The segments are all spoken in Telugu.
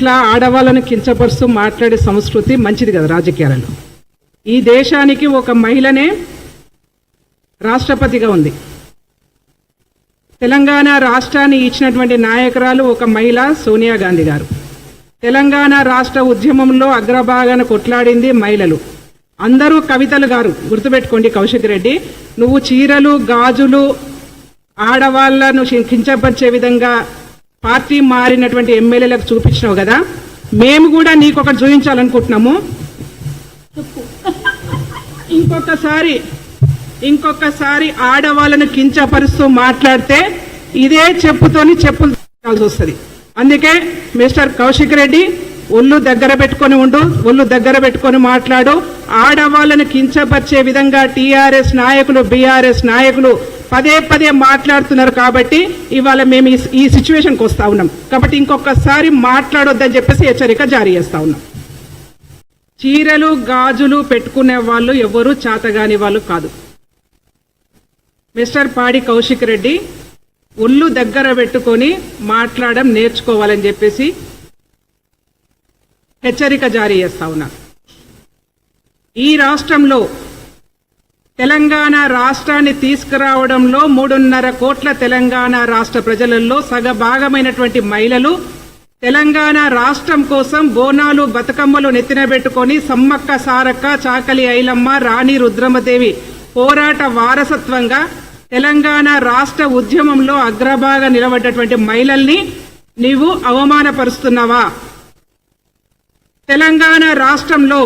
ఇట్లా ఆడవాళ్ళను కించపరుస్తూ మాట్లాడే సంస్కృతి మంచిది కదా రాజకీయాలలో. ఈ దేశానికి ఒక మహిళనే రాష్ట్రపతిగా ఉంది. తెలంగాణ రాష్ట్రాన్ని ఇచ్చినటువంటి నాయకురాలు ఒక మహిళ సోనియా గాంధీ గారు. తెలంగాణ రాష్ట్ర ఉద్యమంలో అగ్రభాగాన కొట్లాడింది మహిళలు. అందరూ కవితలు గారు గుర్తుపెట్టుకోండి కౌశిక్ రెడ్డి. నువ్వు చీరలు గాజులు ఆడవాళ్ళను కించపరిచే విధంగా పార్టీ మారినటువంటి ఎమ్మెల్యేలకు చూపించినావు కదా మేము కూడా నీకు ఒకటి చూపించాలనుకుంటున్నాము. ఇంకొకసారి ఇంకొకసారి ఆడవాళ్ళను కించపరుస్తూ మాట్లాడితే ఇదే చెప్పుతోని చెప్పులు తీయాల్సి వస్తుంది. అందుకే మిస్టర్ కౌశిక్ రెడ్డి ఒళ్ళు దగ్గర పెట్టుకొని ఉండు ఒళ్ళు దగ్గర పెట్టుకొని మాట్లాడు. ఆడవాళ్ళను కించపరిచే విధంగా టీఆర్ఎస్ నాయకులు బీఆర్ఎస్ నాయకులు పదే పదే మాట్లాడుతున్నారు కాబట్టి ఇవాళ మేము ఈ- ఈ సిచ్యువేషన్కి వస్తా ఉన్నాం. కాబట్టి ఇంకొకసారి మాట్లాడొద్దని చెప్పేసి హెచ్చరిక జారీ చేస్తా ఉన్నాం. చీరలు గాజులు పెట్టుకునే వాళ్ళు ఎవరు చాతగాని వాళ్ళు కాదు. మిస్టర్ పాడి కౌశిక్ రెడ్డి ఒళ్ళు దగ్గర పెట్టుకొని మాట్లాడడం నేర్చుకోవాలని చెప్పేసి హెచ్చరిక జారీ చేస్తా ఉన్నారు. ఈ రాష్ట్రంలో తెలంగాణ రాష్ట్రాన్ని తీసుకురావడంలో మూడున్నర కోట్ల తెలంగాణ రాష్ట్ర ప్రజలలో సగభాగమైనటువంటి మహిళలు తెలంగాణ రాష్ట్రం కోసం బోనాలు బతుకమ్మలు నెత్తినబెట్టుకొని సమ్మక్క సారక్క చాకలి ఐలమ్మ రాణి రుద్రమదేవి పోరాట వారసత్వంగా తెలంగాణ రాష్ట్ర ఉద్యమంలో అగ్రభాగ నిలబడ్డటువంటి మహిళల్ని నీవు అవమానపరుస్తున్నావా? తెలంగాణ రాష్ట్రంలో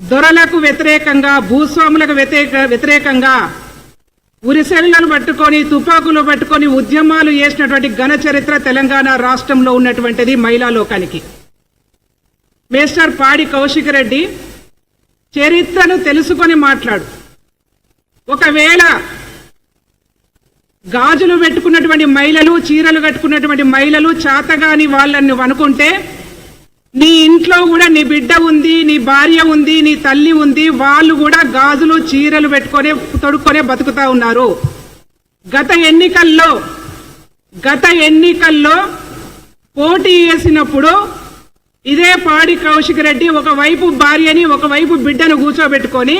దొరలకు వ్యతిరేకంగా భూస్వాములకు వ్యతిరేక వ్యతిరేకంగా ఉరిసెళ్ళను పట్టుకొని తుపాకులు పట్టుకొని ఉద్యమాలు చేసినటువంటి ఘన చరిత్ర తెలంగాణ రాష్ట్రంలో ఉన్నటువంటిది మహిళా లోకానికి మేస్టర్ పాడి కౌశిక్ రెడ్డి చరిత్రను తెలుసుకొని మాట్లాడు. ఒకవేళ గాజులు పెట్టుకున్నటువంటి మహిళలు చీరలు కట్టుకున్నటువంటి మహిళలు చాతగాని వాళ్ళని అనుకుంటే నీ ఇంట్లో కూడా నీ బిడ్డ ఉంది నీ భార్య ఉంది నీ తల్లి ఉంది వాళ్ళు కూడా గాజులు చీరలు పెట్టుకొని తొడుక్కొనే బతుకుతా ఉన్నారు. గత ఎన్నికల్లో గత ఎన్నికల్లో పోటీ చేసినప్పుడు ఇదే పాడి కౌశిక్ రెడ్డి ఒకవైపు భార్యని ఒకవైపు బిడ్డను కూర్చోబెట్టుకొని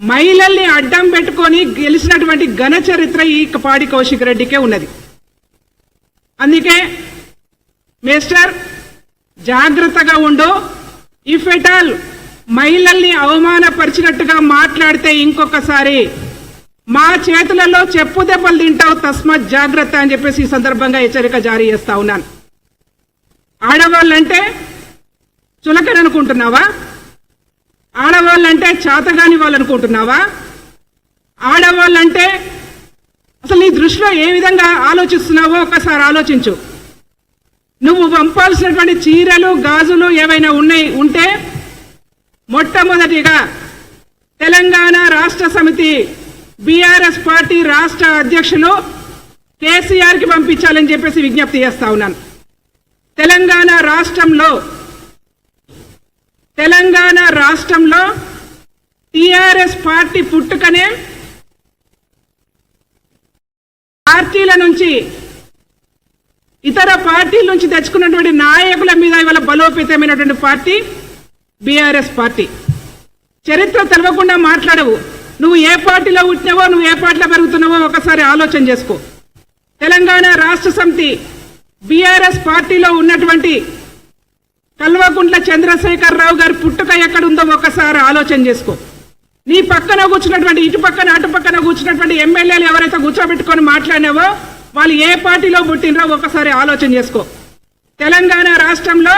మహిళల్ని అడ్డం పెట్టుకొని గెలిచినటువంటి ఘన చరిత్ర ఈ పాడి కౌశిక్ రెడ్డికే ఉన్నది. అందుకే మిస్టర్ జాగ్రత్తగా ఉండు. ఇఫ్ ఎట్ ఆల్ మహిళల్ని అవమానపరిచినట్టుగా మాట్లాడితే ఇంకొకసారి. మా చేతులలో చెప్పు దెబ్బలు తింటావు తస్మాత్ జాగ్రత్త అని చెప్పేసి ఈ సందర్భంగా హెచ్చరిక జారీ చేస్తా ఉన్నాను. ఆడవాళ్ళంటే చులకన అనుకుంటున్నావా? ఆడవాళ్ళంటే చేతగాని వాళ్ళు అనుకుంటున్నావా? ఆడవాళ్ళంటే అసలు నీ దృష్టిలో ఏ విధంగా ఆలోచిస్తున్నావో ఒకసారి ఆలోచించు. నువ్వు పంపాల్సినటువంటి చీరలు గాజులు ఏవైనా ఉన్నాయి ఉంటే మొట్టమొదటిగా తెలంగాణ రాష్ట్ర సమితి బీఆర్ఎస్ పార్టీ రాష్ట్ర అధ్యక్షులు కేసీఆర్కి పంపించాలని చెప్పేసి విజ్ఞప్తి చేస్తా ఉన్నాను. తెలంగాణ రాష్ట్రంలో తెలంగాణ రాష్ట్రంలో టీఆర్ఎస్ పార్టీ పుట్టుకనే పార్టీల నుంచి ఇతర పార్టీల నుంచి తెచ్చుకున్నటువంటి నాయకుల మీద ఇవాళ బలోపేతమైనటువంటి పార్టీ బీఆర్ఎస్ పార్టీ. చరిత్ర తెలవకుండా మాట్లాడవు. నువ్వు ఏ పార్టీలో పుట్టినావో నువ్వు ఏ పార్టీలో పెరుగుతున్నావో ఒకసారి ఆలోచన చేసుకో. తెలంగాణ రాష్ట్ర సమితి బీఆర్ఎస్ పార్టీలో ఉన్నటువంటి కల్వకుంట్ల చంద్రశేఖర్ రావు గారి పుట్టుక ఎక్కడుందో ఒకసారి ఆలోచన చేసుకో. నీ పక్కన కూర్చున్నటువంటి ఇటు పక్కన అటు పక్కన కూర్చున్నటువంటి ఎమ్మెల్యేలు ఎవరైతే కూర్చోబెట్టుకొని మాట్లాడినావో వాళ్ళు ఏ పార్టీలో పుట్టినరో ఒకసారి ఆలోచన చేసుకో. తెలంగాణ రాష్ట్రంలో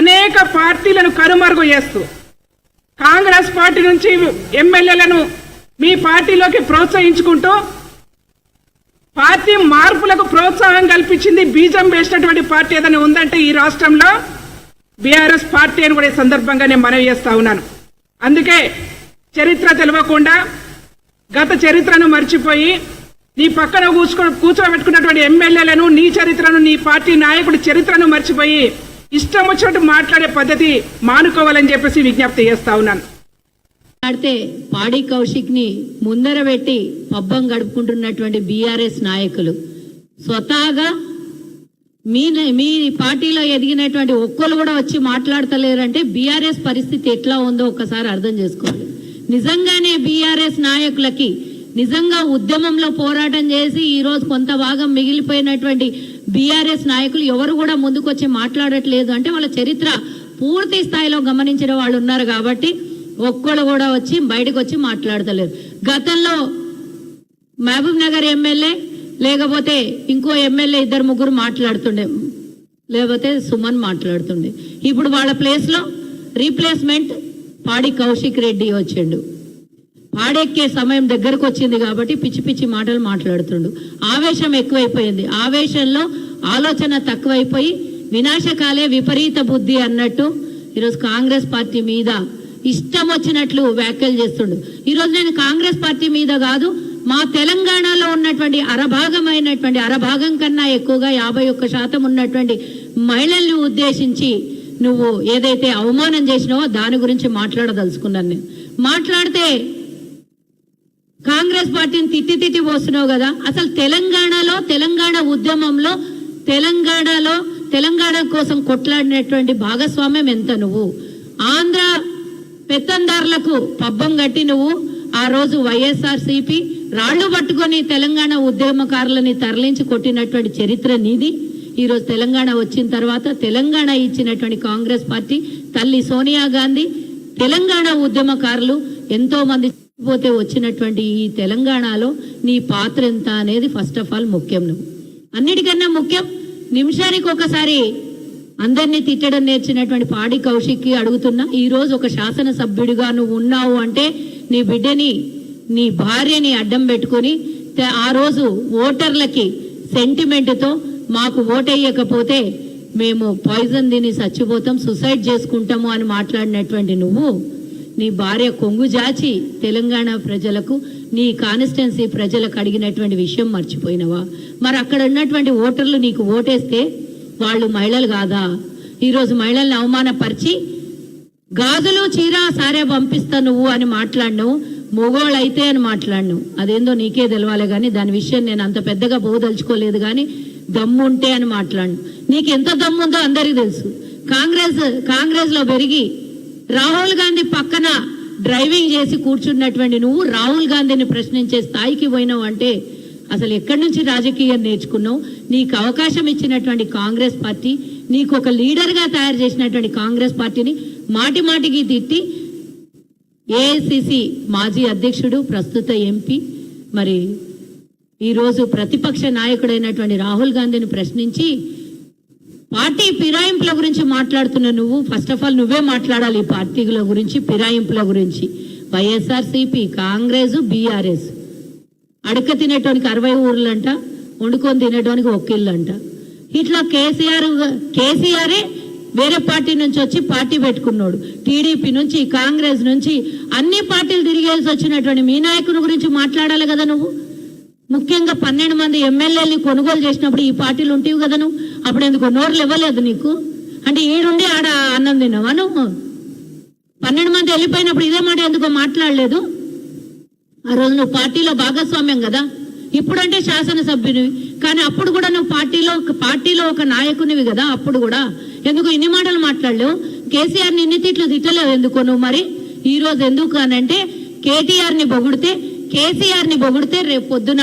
అనేక పార్టీలను కనుమరుగు చేస్తూ కాంగ్రెస్ పార్టీ నుంచి ఎమ్మెల్యేలను మీ పార్టీలోకి ప్రోత్సహించుకుంటూ పార్టీ మార్పులకు ప్రోత్సాహం కల్పించింది బీజం వేసినటువంటి పార్టీ ఏదైనా ఉందంటే ఈ రాష్ట్రంలో బీఆర్ఎస్ పార్టీ అని కూడా ఈ సందర్భంగా నేను మనవి చేస్తా ఉన్నాను. అందుకే చరిత్ర తెలియకుండా గత చరిత్రను మర్చిపోయి నీ పక్కన కూర్చో కూర్చోబెట్టుకున్నటువంటి ఎమ్మెల్యేలను నీ చరిత్రను నీ పార్టీ నాయకుడి చరిత్రను మర్చిపోయి ఇష్టం వచ్చినట్టు మాట్లాడే పద్ధతి మానుకోవాలని చెప్పేసి విజ్ఞప్తి చేస్తా ఉన్నాను. మాట్లాడితే పాడి కౌశిక్ని ముందర పెట్టి పబ్బం గడుపుకుంటున్నటువంటి బీఆర్ఎస్ నాయకులు. స్వతహాగా మీ మీ పార్టీలో ఎదిగినటువంటి ఒక్కరు కూడా వచ్చి మాట్లాడతలేరంటే బీఆర్ఎస్ పరిస్థితి ఎట్లా ఉందో ఒక్కసారి అర్థం చేసుకోవాలి. నిజంగానే బీఆర్ఎస్ నాయకులకి నిజంగా ఉద్యమంలో పోరాటం చేసి ఈ రోజు కొంత భాగం మిగిలిపోయినటువంటి బీఆర్ఎస్ నాయకులు ఎవరు కూడా ముందుకొచ్చి మాట్లాడట్లేదు. అంటే వాళ్ళ చరిత్ర పూర్తి స్థాయిలో గమనించిన వాళ్ళు ఉన్నారు కాబట్టి ఒక్కళ్ళు కూడా వచ్చి బయటకు వచ్చి మాట్లాడతలేరు. గతంలో మహబూబ్ నగర్ ఎమ్మెల్యే లేకపోతే ఇంకో ఎమ్మెల్యే ఇద్దరు ముగ్గురు మాట్లాడుతుండే. లేకపోతే సుమన్ మాట్లాడుతుండే. ఇప్పుడు వాళ్ళ ప్లేస్లో రీప్లేస్మెంట్ పాడి కౌశిక్ రెడ్డి వచ్చిండు. పాడెక్కే సమయం దగ్గరకు వచ్చింది కాబట్టి పిచ్చి పిచ్చి మాటలు మాట్లాడుతుండు. ఆవేశం ఎక్కువైపోయింది. ఆవేశంలో ఆలోచన తక్కువైపోయి వినాశకాలే విపరీత బుద్ధి అన్నట్టు ఈరోజు కాంగ్రెస్ పార్టీ మీద ఇష్టం వచ్చినట్లు వ్యాఖ్యలు చేస్తుండు. ఈరోజు నేను కాంగ్రెస్ పార్టీ మీద కాదు మా తెలంగాణలో ఉన్నటువంటి అరభాగమైనటువంటి అరభాగం కన్నా ఎక్కువగా యాభై ఒక్క శాతం ఉన్నటువంటి మహిళల్ని ఉద్దేశించి నువ్వు ఏదైతే అవమానం చేసినావో దాని గురించి మాట్లాడదలుచుకున్నాను నేను. మాట్లాడితే కాంగ్రెస్ పార్టీని తిట్టి తిట్టి పోస్తున్నావు కదా. అసలు తెలంగాణలో తెలంగాణ ఉద్యమంలో తెలంగాణలో తెలంగాణ కోసం కొట్లాడినటువంటి భాగస్వామ్యం ఎంత నువ్వు? ఆంధ్ర పెత్తందారులకు పబ్బం కట్టి నువ్వు ఆ రోజు వైఎస్ఆర్ సిపి రాళ్ళు పట్టుకొని తెలంగాణ ఉద్యమకారులని తరలించి కొట్టినటువంటి చరిత్ర నీది. ఈరోజు తెలంగాణ వచ్చిన తర్వాత తెలంగాణ ఇచ్చినటువంటి కాంగ్రెస్ పార్టీ తల్లి సోనియా గాంధీ తెలంగాణ ఉద్యమకారులు ఎంతో మంది పోతే వచ్చినటువంటి ఈ తెలంగాణలో నీ పాత్ర ఎంత అనేది ఫస్ట్ ఆఫ్ ఆల్ ముఖ్యం నువ్వు. అన్నిటికన్నా ముఖ్యం నిమిషానికి ఒకసారి అందరినీ తిట్టడం నేర్చినటువంటి పాడి కౌశిక్కి అడుగుతున్నా ఈరోజు ఒక ఒక శాసనసభ్యుడిగా నువ్వు ఉన్నావు అంటే నీ బిడ్డని నీ భార్యని అడ్డం పెట్టుకొని ఆ రోజు ఓటర్లకి సెంటిమెంట్తో మాకు ఓటేయకపోతే మేము పాయిజన్ తిని చచ్చిపోతాం సుసైడ్ చేసుకుంటాము అని మాట్లాడినటువంటి నువ్వు నీ భార్య కొంగు జాచి తెలంగాణ ప్రజలకు నీ కాన్స్టిట్యున్సీ ప్రజలకు అడిగినటువంటి విషయం మర్చిపోయినవా? మరి అక్కడ ఉన్నటువంటి ఓటర్లు నీకు ఓటేస్తే వాళ్ళు మహిళలు కాదా? ఈరోజు మహిళల్ని అవమానపరిచి గాజులు చీర సారే పంపిస్తా నువ్వు అని మాట్లాడినావు మొగోళ్ళు అయితే అని మాట్లాడినావు. అదేందో నీకే తెలవాలి కానీ దాని విషయం నేను అంత పెద్దగా పోదలుచుకోలేదు కానీ దమ్ముంటే అని మాట్లాడు నీకు ఎంత దమ్ముందో అందరికీ తెలుసు. కాంగ్రెస్ కాంగ్రెస్లో పెరిగి రాహుల్ గాంధీ పక్కన డ్రైవింగ్ చేసి కూర్చున్నటువంటి నువ్వు రాహుల్ గాంధీని ప్రశ్నించే స్థాయికి పోయినావు అంటే అసలు ఎక్కడి నుంచి రాజకీయం నేర్చుకున్నావు? నీకు అవకాశం ఇచ్చినటువంటి కాంగ్రెస్ పార్టీ నీకు ఒక లీడర్గా తయారు చేసినటువంటి కాంగ్రెస్ పార్టీని మాటి మాటికి తిట్టి ఏఐసిసి మాజీ అధ్యక్షుడు ప్రస్తుత ఎంపీ మరి ఈరోజు ప్రతిపక్ష నాయకుడైనటువంటి రాహుల్ గాంధీని ప్రశ్నించి పార్టీ ఫిరాయింపుల గురించి మాట్లాడుతున్న నువ్వు ఫస్ట్ ఆఫ్ ఆల్ నువ్వే మాట్లాడాలి ఈ పార్టీల గురించి ఫిరాయింపుల గురించి. వైఎస్ఆర్ సిపి కాంగ్రెస్ బీఆర్ఎస్. అడక తినేటోనికి అరవై ఊర్లంట వండుకొని తినేటోనికి ఒక ఇల్లు అంట ఇట్లా కేసీఆర్ కేసీఆరే వేరే పార్టీ నుంచి వచ్చి పార్టీ పెట్టుకున్నాడు. టీడీపీ నుంచి కాంగ్రెస్ నుంచి అన్ని పార్టీలు తిరిగేసి వచ్చినటువంటి మీ నాయకుని గురించి మాట్లాడాలి కదా నువ్వు? ముఖ్యంగా పన్నెండు మంది ఎమ్మెల్యేని కొనుగోలు చేసినప్పుడు ఈ పార్టీలు ఉంటాయి కదా నువ్వు అప్పుడు ఎందుకు నోర్లు ఇవ్వలేదు నీకు? అంటే ఈడుండి ఆడ అన్నం తిన్నావా నువ్వు? పన్నెండు మంది వెళ్ళిపోయినప్పుడు ఇదే మాట ఎందుకో మాట్లాడలేదు? ఆ రోజు నువ్వు పార్టీలో భాగస్వామ్యం కదా? ఇప్పుడంటే శాసనసభ్యునివి. కానీ అప్పుడు కూడా నువ్వు పార్టీలో పార్టీలో ఒక నాయకునివి కదా అప్పుడు కూడా? ఎందుకు ఇన్ని మాటలు మాట్లాడలేవు? కేసీఆర్ని ఇన్ని తిట్లు తిట్టలేవు ఎందుకు నువ్వు మరి? ఈ రోజు ఎందుకు అనంటే అంటే కేటీఆర్ని పొగిడితే కేసీఆర్ని పొగిడితే రేపు పొద్దున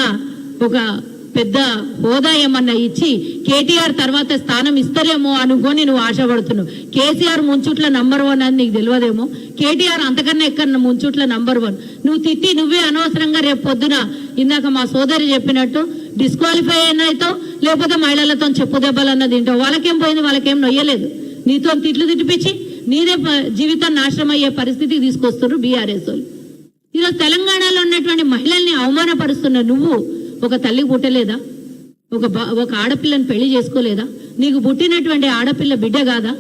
ఒక పెద్ద హోదా ఏమన్నా ఇచ్చి కేటీఆర్ తర్వాత స్థానం ఇస్తారేమో అనుకొని నువ్వు ఆశపడుతున్నావు. కేసీఆర్ ముంచుట్ల నంబర్ వన్ అని నీకు తెలియదేమో? కేటీఆర్ అంతకన్నా ఎక్కడ ముంచుట్ల నంబర్ వన్ నువ్వు తిట్టి నువ్వే అనవసరంగా రేపు పొద్దున ఇందాక మా సోదరి చెప్పినట్టు డిస్క్వాలిఫై అయినాయితావు లేకపోతే మహిళలతో చెప్పు దెబ్బలన్న తింటావు. వాళ్ళకేం పోయింది? వాళ్ళకేం నొయ్యలేదు. నీతో తిట్లు తిట్టిపించి నీదే ప- జీవితం నాశనం అయ్యే పరిస్థితికి తీసుకొస్తున్నారు బీఆర్ఎస్ వాళ్ళు. ఈరోజు తెలంగాణలో ఉన్నటువంటి మహిళల్ని అవమానపరుస్తున్న నువ్వు ఒక తల్లి పుట్టలేదా? ఒక ఒక ఆడపిల్లని పెళ్ళి చేసుకోలేదా? నీకు పుట్టినటువంటి ఆడపిల్ల బిడ్డ కాదా?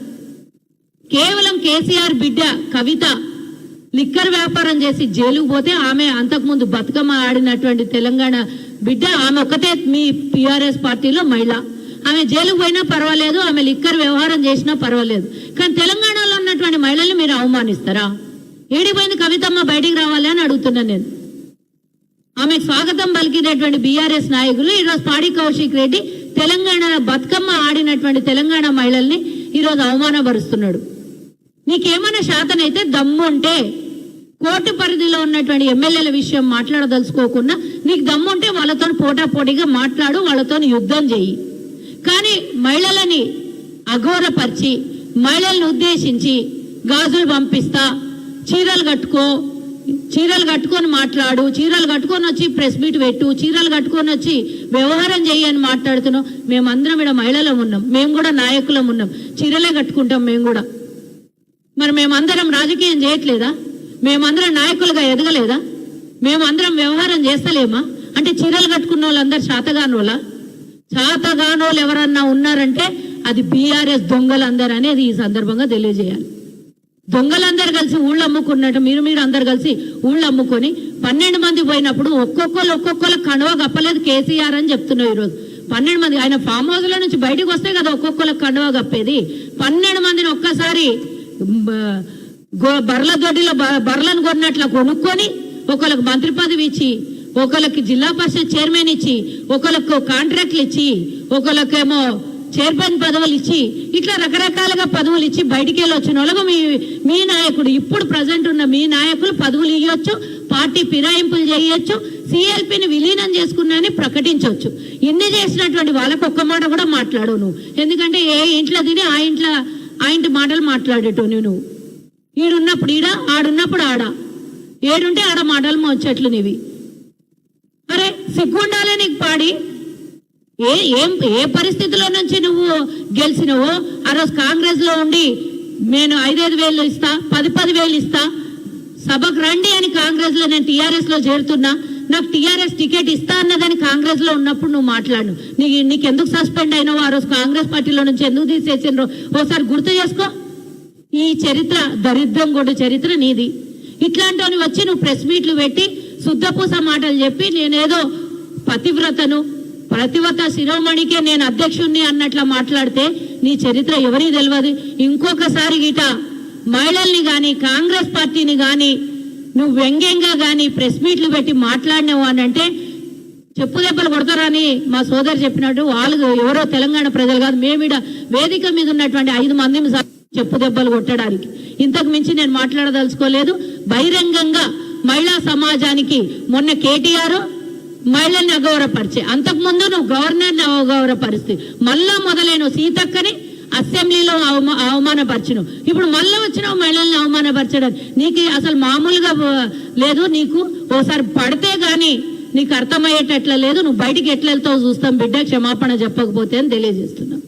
కేవలం కేసీఆర్ బిడ్డ కవిత లిక్కర్ వ్యాపారం చేసి జైలుకు పోతే ఆమె అంతకుముందు బతుకమ్మ ఆడినటువంటి తెలంగాణ బిడ్డ ఆమె ఒక్కతే మీ పిఆర్ఎస్ పార్టీలో మహిళ. ఆమె జైలుకు పోయినా పర్వాలేదు ఆమె లిక్కర్ వ్యవహారం చేసినా పర్వాలేదు. కానీ తెలంగాణలో ఉన్నటువంటి మహిళల్ని మీరు అవమానిస్తారా? ఏడిపోయిన కవితమ్మ బయటికి రావాలి అని అడుగుతున్నాను నేను. ఆమె స్వాగతం పలికినటువంటి బీఆర్ఎస్ నాయకులు ఈరోజు పాడి కౌశిక్ రెడ్డి తెలంగాణ బతుకమ్మ ఆడినటువంటి తెలంగాణ మహిళల్ని ఈరోజు అవమానపరుస్తున్నాడు. నీకేమైనా శాతనైతే దమ్ము ఉంటే కోర్టు పరిధిలో ఉన్నటువంటి ఎమ్మెల్యేల విషయం మాట్లాడదలుచుకోకుండా నీకు దమ్ము ఉంటే వాళ్ళతో పోటాపోటీగా మాట్లాడు వాళ్ళతో యుద్ధం చెయ్యి. కానీ మహిళలని అఘోరపరిచి మహిళల్ని ఉద్దేశించి గాజులు పంపిస్తా చీరలు కట్టుకో చీరలు కట్టుకొని మాట్లాడు చీరలు కట్టుకొని వచ్చి ప్రెస్ మీట్ పెట్టు చీరలు కట్టుకొని వచ్చి వ్యవహారం చెయ్యి అని మాట్లాడుతున్నాం మేమందరం ఇక్కడ మహిళలం ఉన్నాం మేము కూడా నాయకులం ఉన్నాం. చీరలే కట్టుకుంటాం మేము కూడా. మరి మేమందరం రాజకీయం చేయట్లేదా? మేమందరం నాయకులుగా ఎదగలేదా? మేమందరం వ్యవహారం చేస్తలేమా? అంటే చీరలు కట్టుకున్న వాళ్ళందరూ శాతగానోళ్ళ వాళ్ళ శాతగానోళ్ళు ఎవరన్నా ఉన్నారంటే అది బీఆర్ఎస్ దొంగలందరూ అనేది ఈ సందర్భంగా తెలియజేయాలి. దొంగలందరూ కలిసి ఊళ్ళు అమ్ముకున్నట్టు మీరు మీరు అందరు కలిసి ఊళ్ళు అమ్ముకొని పన్నెండు మంది పోయినప్పుడు ఒక్కొక్కరు ఒక్కొక్కరు కణవ గప్పలేదు కేసీఆర్ అని చెప్తున్నావు ఈరోజు. పన్నెండు మంది ఆయన ఫామ్ హౌస్లో నుంచి బయటకు వస్తే కదా ఒక్కొక్కరు కండువ కప్పేది. పన్నెండు మందిని ఒక్కసారి బర్ల దొడ్డిలో బ- బర్లను కొన్నట్ల కొనుక్కొని ఒకళ్ళకి మంత్రి పదవి ఇచ్చి ఒకళ్ళకి జిల్లా పరిషత్ చైర్మన్ ఇచ్చి ఒకళ్ళకు కాంట్రాక్ట్లు ఇచ్చి ఒకళ్ళకేమో చైర్మన్ పదవులు ఇచ్చి ఇట్లా రకరకాలుగా పదవులు ఇచ్చి బయటికి వెళ్ళి వచ్చిన వాళ్ళకు మీ మీ నాయకుడు ఇప్పుడు ప్రజెంట్ ఉన్న మీ నాయకులు పదవులు ఇవ్వచ్చు పార్టీ ఫిరాయింపులు చేయొచ్చు సిఎల్పిని విలీనం చేసుకున్నాని ప్రకటించవచ్చు ఇన్ని చేసినటువంటి వాళ్ళకు ఒక్క మాట కూడా మాట్లాడవు నువ్వు. ఎందుకంటే ఏ ఇంట్లో తిని ఆ ఇంట్లో ఆ ఇంటి మాటలు మాట్లాడేటో నువ్వు. ఈడున్నప్పుడు ఈడ ఆడున్నప్పుడు ఆడ. ఏడుంటే ఆడ మాటలు వచ్చేట్లు నీవి. అరే సిగ్గుండాలే నీకు పాడి. ఏ ఏం ఏ పరిస్థితిలో నుంచి నువ్వు గెలిచినవు ఆ రోజు కాంగ్రెస్లో ఉండి నేను ఐదైదు వేలు ఇస్తా పది పది వేలు ఇస్తా సభకు రండి అని కాంగ్రెస్లో నేను టీఆర్ఎస్లో చేరుతున్నా నాకు టీఆర్ఎస్ టికెట్ ఇస్తా అన్నదని కాంగ్రెస్లో ఉన్నప్పుడు నువ్వు మాట్లాడు నీ నీకు ఎందుకు సస్పెండ్ అయినావు? ఆ రోజు కాంగ్రెస్ పార్టీలో నుంచి ఎందుకు తీసేసిండ్రో ఓసారి గుర్తు చేసుకో. ఈ చరిత్ర దరిద్రం కూడా చరిత్ర నీది. ఇట్లాంటివని వచ్చి నువ్వు ప్రెస్ మీట్లు పెట్టి శుద్ధపూస మాటలు చెప్పి నేనేదో పతివ్రతను ప్రతి ఒక్క శిరోమణికే నేను అధ్యక్షుణ్ణి అన్నట్లు మాట్లాడితే నీ చరిత్ర ఎవరికి తెలియదు ఇంకొకసారి గిట మహిళల్ని కానీ కాంగ్రెస్ పార్టీని కానీ నువ్వు వ్యంగ్యంగా కానీ ప్రెస్ మీట్లు పెట్టి మాట్లాడినావు అని అంటే చెప్పు దెబ్బలు కొడతారని మా సోదరు చెప్పినట్టు వాళ్ళు ఎవరో తెలంగాణ ప్రజలు కాదు. మేమిడ వేదిక మీద ఉన్నటువంటి ఐదు మంది చెప్పు దెబ్బలు కొట్టడానికి. ఇంతకు మించి నేను మాట్లాడదలుచుకోలేదు. బహిరంగంగా మహిళా సమాజానికి మొన్న కేటీఆర్ మహిళల్ని అగౌరవపరిచే అంతకుముందు నువ్వు గవర్నర్ని అవగౌరవపరిస్తే మళ్ళా మొదలైన సీతక్కని అసెంబ్లీలో అవమా అవమానపరచును ఇప్పుడు మళ్ళీ వచ్చినావు మహిళల్ని అవమానపరచడం నీకు అసలు మామూలుగా లేదు నీకు. ఓసారి పడితే కానీ నీకు అర్థమయ్యేటట్ల లేదు. నువ్వు బయటికి ఎట్లెళ్తావు చూస్తాం. బిడ్డ క్షమాపణ చెప్పకపోతే అని తెలియజేస్తున్నావు